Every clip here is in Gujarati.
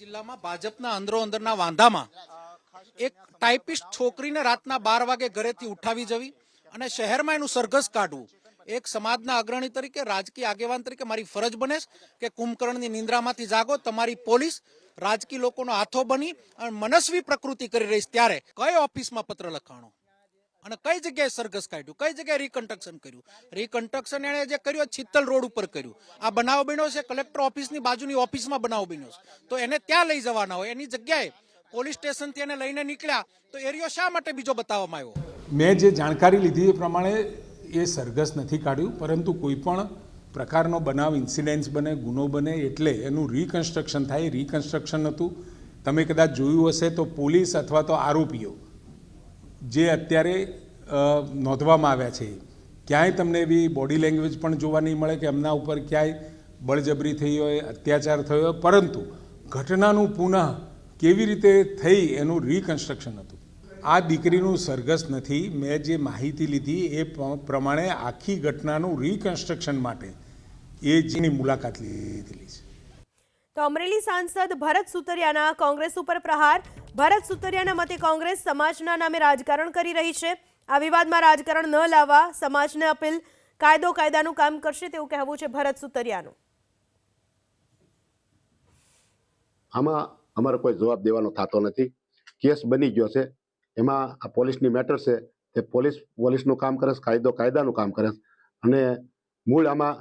જિલ્લામાં ભાજપના અંદરો અંદરના વાંધામાં એક ટાઈપિસ્ટ છોકરીને રાતના બાર વાગે ઘરેથી ઉઠાવી જવી અને શહેરમાં એનું સરઘસ કાઢવું. એક સમાજના અગ્રણી તરીકે, રાજકીય આગેવાન તરીકે મારી ફરજ બને કે કુંભકર્ણની નિંદ્રામાંથી જાગો, તમારી પોલીસ રાજકીય લોકોનો હાથો બની અને મનસ્વી પ્રકૃતિ કરી રહી ત્યારે કઈ ઓફિસમાં પત્ર લખાણો? અને કઈ જગ્યાએ સરઘસ કાઢ્યું? કઈ જગ્યાએ રિકન્સ્ટ્રક્શન કર્યું? રિકન્સ્ટ્રક્શન એણે જે કર્યું છિત્તલ રોડ ઉપર કર્યું. આ બનાવ બન્યો છે કલેક્ટર ઓફિસની બાજુની ઓફિસમાં બનાવ બન્યો છે. તો એને ત્યાં લઈ જવાના હોય, એની જગ્યાએ પોલીસ સ્ટેશનથી એને લઈને નીકળ્યા, તો એરિયો શા માટે બીજો બતાવવામાં આવ્યો? મેં જે જાણકારી લીધી એ પ્રમાણે એ સરઘસ નથી કાઢ્યું, પરંતુ કોઈ પણ પ્રકારનો બનાવ ઇન્સિડન્સ બને, ગુનો બને એટલે એનું રિકન્સ્ટ્રક્શન થાય. રિકન્સ્ટ્રક્શન હતું તમે કદાચ જોયું હશે તો પોલીસ અથવા તો આરોપીઓ જે અત્યારે નોંધવામાં આવ્યા છે. ક્યાંય તમને એવી બોડી લેંગ્વેજ પણ જોવા નહીં મળે કે એમના ઉપર ક્યાંય બળજબરી થઈ હોય, અત્યાચાર થયો હોય. પરંતુ ઘટનાનું પુનઃ કેવી રીતે થઈ એનું રિકન્સ્ટ્રક્શન હતું. આ દીકરીનું સરઘસ નથી. મેં જે માહિતી લીધી એ પ્રમાણે આખી ઘટનાનું રિકન્સ્ટ્રક્શન માટે એ જેની મુલાકાત લીધેલી છે. તો અમરેલી સાંસદ ભરત સુતરિયાના કોંગ્રેસ ઉપર પ્રહાર. ભરત સુતરિયાના મતે કોંગ્રેસ સમાજના નામે રાજકારણ કરી રહી છે. આ વિવાદમાં રાજકારણ ન લાવવા સમાજને અપીલ, કાયદો કાયદાનું કામ કરશે તેવું કહેવું છે ભરત સુતરિયાનું. આમાં અમારે કોઈ જવાબ દેવાનો થતો નથી. કેસ બની ગયો છે. એમાં આ પોલીસની મેટર છે. તે પોલીસ પોલીસનું કામ કરે કાયદો કાયદાનું કામ કરે અને મૂળ આમાં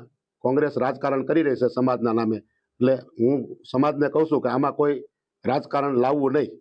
કોંગ્રેસ રાજકારણ કરી રહી છે સમાજના નામે. એટલે હું સમાજને કહું છું કે આમાં કોઈ રાજકારણ લાવવું નહીં.